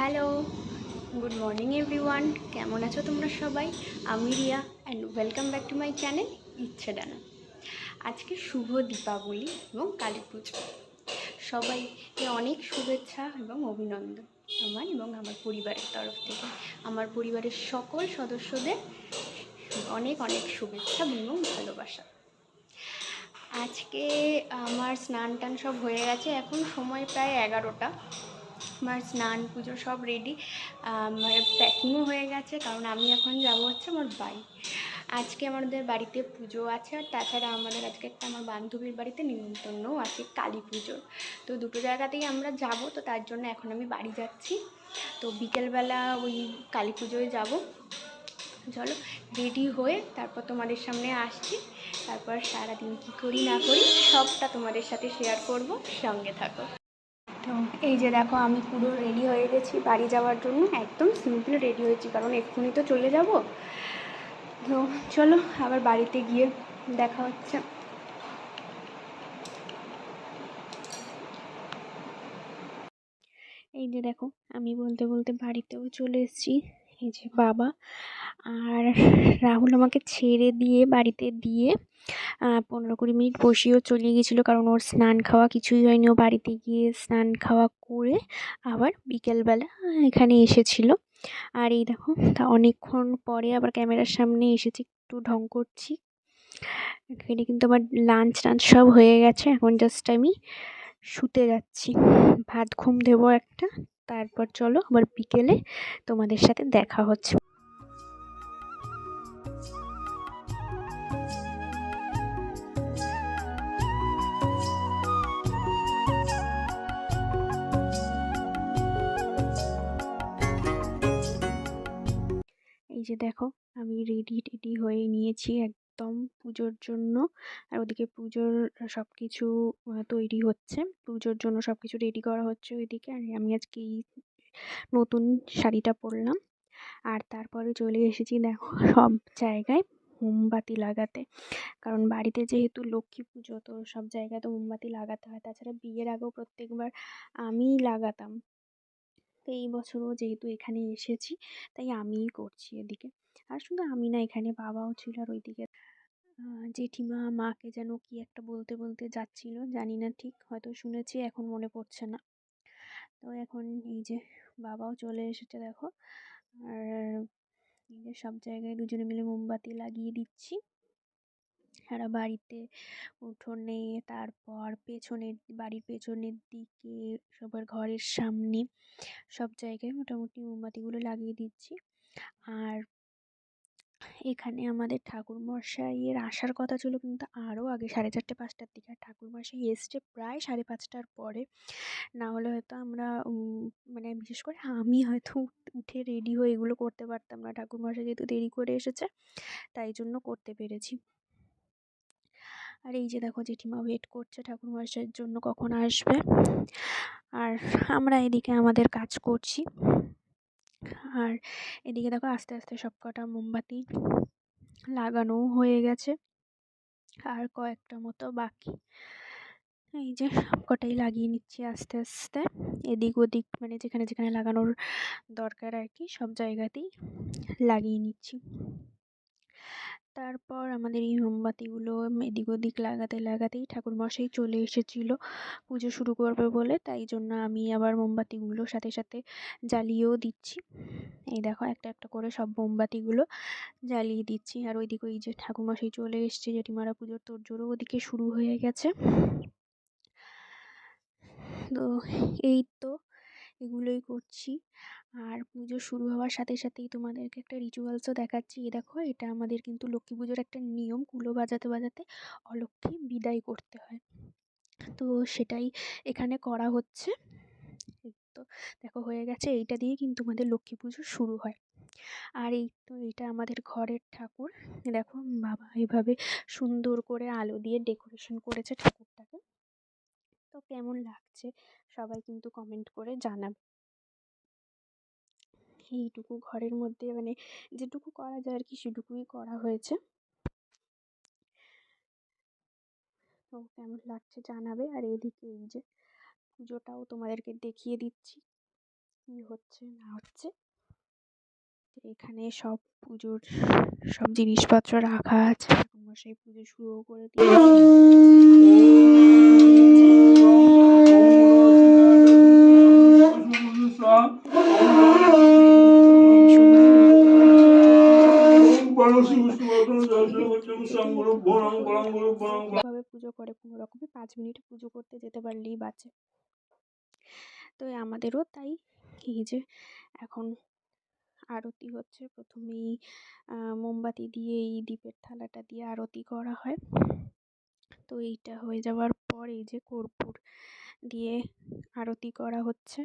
Hello, good morning everyone. কেমন আছো তোমরা সবাই? আমি Riya and welcome back to my channel Ichhe Dana. আজকে শুভ দীপাবলি এবং কালী পুজো। সবাইকে অনেক শুভেচ্ছা এবং অভিনন্দন, আমার এবং আমার পরিবারের তরফ থেকে। আমার পরিবারের সকল সদস্যদের অনেক অনেক শুভেচ্ছা এবং ভালোবাসা। আজকে আমার স্নান টান সব হয়ে গেছে, এখন সময় প্রায় এগারোটা। আমার স্নান পুজো সব রেডি আমার প্যাকিংও হয়ে গেছে, কারণ আমি এখন যাব হচ্ছে আমার বাড়ি। আজকে আমাদের বাড়িতে পুজো আছে, আর তাছাড়া আমাদের আজকে একটা আমার বান্ধবীর বাড়িতে নিমন্ত্রণও আছে কালী পুজোর। তো দুটো জায়গাতেই আমরা যাব, তো তার জন্য এখন আমি বাড়ি যাচ্ছি। তো বিকেলবেলা ওই কালী পুজোয় যাব। চলো রেডি হয়ে তারপর তোমাদের সামনে আসছি। তারপর সারাদিন কী করি না করি, সবটা তোমাদের সাথে শেয়ার করব, সঙ্গে থাকো। তো এই যে দেখো, আমি পুরো রেডি হয়ে গেছি বাড়ি যাওয়ার জন্য। একদম সিম্পল রেডি হয়েছি, কারণ এক্ষুনি তো চলে যাব। তো চলো, আবার বাড়িতে গিয়ে দেখা হচ্ছে। এই যে দেখো, আমি বলতে বলতে বাড়িতেও চলে এসেছি, এই যে বাবা। আর রাহুল আমাকে ছেড়ে দিয়ে, বাড়িতে দিয়ে পনেরো কুড়ি মিনিট বসিয়েও চলে গিয়েছিল কারণ ওর স্নান খাওয়া কিছুই হয়নি। ও বাড়িতে গিয়ে স্নান খাওয়া করে আবার বিকেলবেলা এখানে এসেছিল। আর এই দেখো, তা অনেকক্ষণ পরে আবার ক্যামেরার সামনে এসেছি, একটু ঢং করছি। এখানে কিন্তু আমার লাঞ্চ টাঞ্চ সব হয়ে গেছে, এখন জাস্ট আমি শুতে যাচ্ছি। ভাত ঘুম দেবো একটা, তারপর চলো আবার বিকেলে তোমাদের সাথে দেখা হচ্ছে। যে দেখো, আমি রেডি টেডি হয়ে নিয়েছি একদম পুজোর জন্য। আর ওদিকে পুজোর সব কিছু তৈরি হচ্ছে। পুজোর জন্য সব কিছু রেডি করা হচ্ছে ওইদিকে। আর আমি আজকে এই নতুন শাড়িটা পরলাম। আর তারপরে চলে এসেছি দেখো সব জায়গায় মোমবাতি লাগাতে। কারণ বাড়িতে যেহেতু লক্ষ্মী পুজো, তো সব জায়গায় তো মোমবাতি লাগাতে হয়। তাছাড়া বিয়ের আগেও প্রত্যেকবার আমিই লাগাতাম। তো এই বছরও যেহেতু এখানে এসেছি, তাই আমিই করছি এদিকে। আর শুধু আমি না, এখানে বাবাও ছিল আর ওইদিকে। জেঠিমা মাকে যেন কি একটা বলতে বলতে যাচ্ছিল, জানি না ঠিক, হয়তো শুনেছি, এখন মনে পড়ছে না। তো এখন এই যে বাবাও চলে এসেছে, দেখো। আর এই যে সব জায়গায় দুজনে মিলে মোমবাতি লাগিয়ে দিচ্ছি। সারা বাড়িতে উঠোনে তারপর পেছনের বাড়ির পেছনের দিকে, সবার ঘরের সামনে সব জায়গায় মোটামুটি মোমবাতিগুলো লাগিয়ে দিচ্ছি। আর এখানে আমাদের ঠাকুরমশাইয়ের আসার কথা ছিল কিন্তু আরও আগে সাড়ে চারটে, পাঁচটার দিকে। আর ঠাকুরমশাই এসছে প্রায় সাড়ে পাঁচটার পরে। না হলে হয়তো আমরা মানে বিশেষ করে আমি হয়তো উঠে রেডি হয়ে এগুলো করতে পারতাম না। ঠাকুরমশাই যেহেতু দেরি করে এসেছে, তাই জন্য করতে পেরেছি। আর এই যে দেখো জেঠিমা ওয়েট করছে ঠাকুরমশাইয়ের জন্য কখন আসবে। আর আমরা এদিকে আমাদের কাজ করছি। আর এদিকে দেখো আস্তে আস্তে সব কটা মোমবাতি লাগানোও হয়ে গেছে। আর কয়েকটা মতো বাকি। এই যে সব কটাই লাগিয়ে নিচ্ছি আস্তে আস্তে। এদিক ওদিক মানে যেখানে যেখানে লাগানোর দরকার আর কি, সব জায়গাতেই লাগিয়ে নিচ্ছি। তারপর আমাদের এই মোমবাতিগুলো এদিক ওদিক লাগাতে লাগাতেই ঠাকুরমশাই চলে এসেছিল পুজো শুরু করবে বলে। তাই জন্য আমি আবার মোমবাতিগুলো সাথে সাথে জ্বালিয়েও দিচ্ছি। এই দেখো একটা একটা করে সব মোমবাতিগুলো জ্বালিয়ে দিচ্ছি। আর ওইদিকে ওই যে ঠাকুরমশাই চলে এসছে, জেঠিমারা পুজোর তোড়জোড়ও ওদিকে শুরু হয়ে গেছে। তো এই তো এগুলোই করছি। আর পুজো শুরু হওয়ার সাথে সাথেই তোমাদেরকে একটা রিচুয়ালসও দেখাচ্ছি। এ দেখো, এটা আমাদের কিন্তু লক্ষ্মী পুজোর একটা নিয়ম, কুলো বাজাতে বাজাতে অলক্ষ্মী বিদায় করতে হয়। তো সেটাই এখানে করা হচ্ছে। তো দেখো, হয়ে গেছে। এইটা দিয়ে কিন্তু আমাদের লক্ষ্মী পুজো শুরু হয়। আর এই তো এটা আমাদের ঘরের ঠাকুর। দেখো, বাবা এভাবে সুন্দর করে আলো দিয়ে ডেকোরেশন করেছে ঠাকুরটাকে। তো কেমন লাগছে? সবাই কিন্তু কমেন্ট করে জানাবে। এইটুকু ঘরের মধ্যে মানে যেটুকু করা যায় আর কি সেটুকুই করা হয়েছে। তো কেমন লাগছে জানাবে আর এদিকে এই যে পুজোটাও তোমাদেরকে দেখিয়ে দিচ্ছি, কী হচ্ছে না হচ্ছে। এখানে সব পুজোর সব জিনিসপত্র রাখা আছে। সেই পুজো শুরু করে পুজো করে? কোনো রকমে পাঁচ মিনিট পুজো করতে যেতে পারলেই বাঁচে। তো আমাদেরও তাই। এই যে এখন আরতি হচ্ছে। প্রথমেই মোমবাতি দিয়ে এই দ্বীপের থালাটা দিয়ে আরতি করা হয়। তো এইটা হয়ে যাওয়ার পর এই যে কর্পূর দিয়ে আরতি করা হচ্ছে।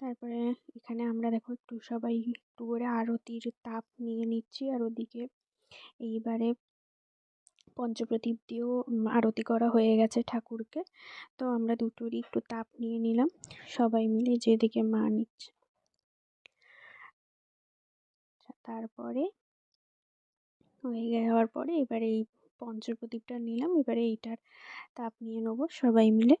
তারপরে এখানে আমরা দেখো একটু সবাই একটু করে আরতির তাপ নিয়ে নিচ্ছি আর ওদিকে এইবারে পঞ্চপ্রদীপ দিয়েও আরতি করা হয়ে গেছে ঠাকুরকে। তো আমরা দুটোরই একটু তাপ নিয়ে নিলাম। সবাই মিলে যেদিকে মা নিচ্ছে। আচ্ছা, তারপরে হয়ে যাওয়ার পরে এবারে এই পঞ্চপ্রদীপটা নিলাম। এবারে এইটার তাপ নিয়ে নেব সবাই মিলে।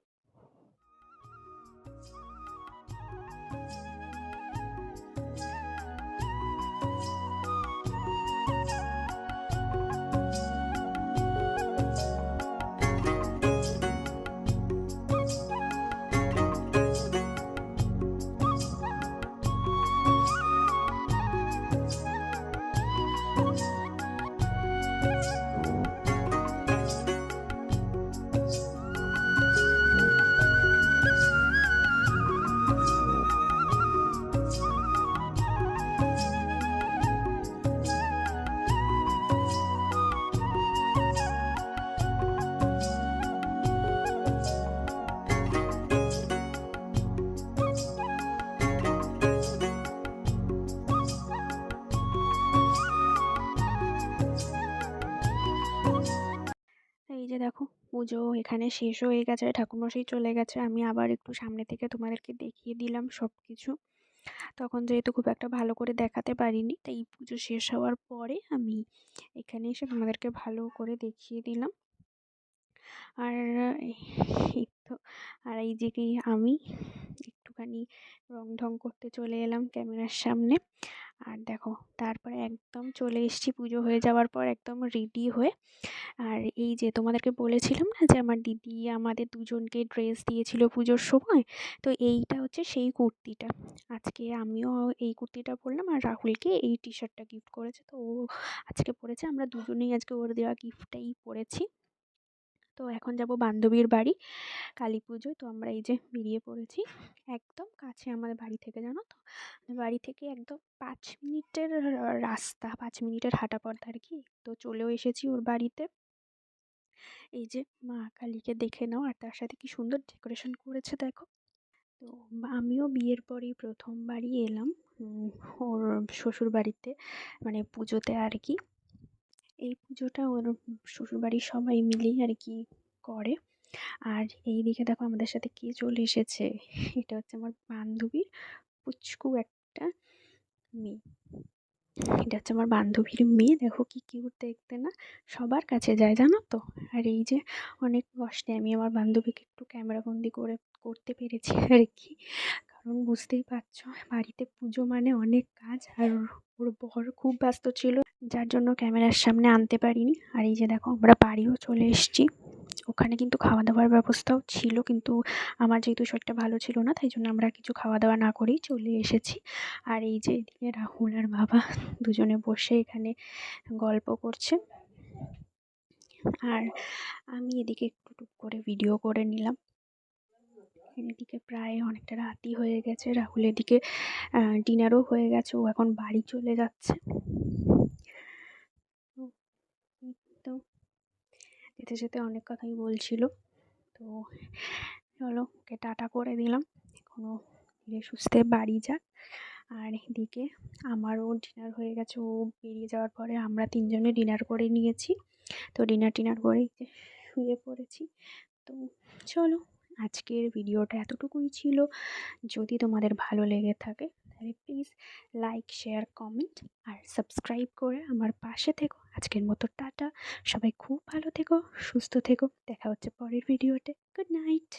দেখো, পুজো এখানে শেষ হয়ে গেছে, ঠাকুরমশাই চলে গেছে। আমি আবার একটু সামনে থেকে তোমাদেরকে দেখিয়ে দিলাম সব কিছু তখন যেহেতু খুব একটা ভালো করে দেখাতে পারিনি, তাই পুজো শেষ হওয়ার পরে আমি এখানে এসে তোমাদেরকে ভালো করে দেখিয়ে দিলাম। আর এই তো, আর এই যে কি আমি একটুখানি রং ঢং করতে চলে এলাম ক্যামেরার সামনে। আর দেখো, তারপরে একদম চলে এসেছি পুজো হয়ে যাওয়ার পর একদম রেডি হয়ে। আর এই যে তোমাদেরকে বলেছিলাম না যে আমার দিদি আমাদের দুজনকে ড্রেস দিয়েছিল পুজোর সময়, তো এইটা হচ্ছে সেই কুর্তিটা। আজকে আমিও এই কুর্তিটা পরলাম আর রাহুলকে এই টি শার্টটা গিফট করেছে। তো ও আজকে পরেছে, আমরা দুজনেই আজকে ওর দেওয়া গিফটটাই পরেছি। তো এখন যাব বান্ধবীর বাড়ি, কালী পুজো তো আমরা এই যে বেরিয়ে পড়েছি, একদম কাছে আমাদের বাড়ি থেকে, জানো তো? বাড়ি থেকে একদম পাঁচ মিনিটের রাস্তা, পাঁচ মিনিটের হাঁটা পথ আর কি। তো চলেও এসেছি ওর বাড়িতে। এই যে মা কালীকে দেখে নাও, আর তার সাথে কি সুন্দর ডেকোরেশন করেছে, দেখো। তো আমিও বিয়ের পরেই প্রথমবারই এলাম ওর শ্বশুর বাড়িতে মানে পুজোতে আর কি। এই পুজোটা ওর শ্বশুরবাড়ির সবাই মিলেই আর কি করে। আর এই দিকে দেখো আমাদের সাথে কে চলে এসেছে? এটা হচ্ছে আমার বান্ধবীর পুচকু একটা মেয়ে। এটা হচ্ছে আমার বান্ধবীর মেয়ে। দেখো কি কিউট দেখতে না? সবার কাছে যায়, জানো তো? আর এই যে অনেক কষ্টে আমি আমার বান্ধবীকে একটু ক্যামেরাবন্দি করে, করতে পেরেছি আর কি কারণ বুঝতেই পারছ, বাড়িতে পুজো মানে অনেক কাজ। আর ওর বর খুব ব্যস্ত ছিল, যার জন্য ক্যামেরার সামনে আনতে পারিনি। আর এই যে দেখো, আমরা বাড়িও চলে এসেছি। ওখানে কিন্তু খাওয়া দাওয়ার ব্যবস্থাও ছিল, কিন্তু আমার যেহেতু শরীরটা ভালো ছিল না, তাই জন্য আমরা কিছু খাওয়া দাওয়া না করেই চলে এসেছি। আর এই যে এদিকে রাহুল আর বাবা দুজনে বসে এখানে গল্প করছে। আর আমি এদিকে একটু টুক করে ভিডিও করে নিলাম। এদিকে প্রায় অনেকটা রাতই হয়ে গেছে। রাহুল এদিকে ডিনারও হয়ে গেছে। ও এখন বাড়ি চলে যাচ্ছে। তো যেতে যেতে অনেক কথাই বলছিল। তো, চলো, ওকে টাটা করে দিলাম। এখনও ধীরে সুস্থে বাড়ি যাক। আর এদিকে আমারও ডিনার হয়ে গেছে। ও বেরিয়ে যাওয়ার পরে আমরা তিনজনে ডিনার করে নিয়েছি। তো ডিনার টিনার করে শুয়ে পড়েছি। তো, চলো। আজকের ভিডিওটা এতটুকুই ছিল। যদি তোমাদের ভালো লেগে থাকে, তাহলে প্লিজ লাইক শেয়ার কমেন্ট আর সাবস্ক্রাইব করে আমার পাশে থেকো। আজকের মতো টাটা। সবাই খুব ভালো থেকো, সুস্থ থেকো। দেখা হচ্ছে পরের ভিডিওতে। Good night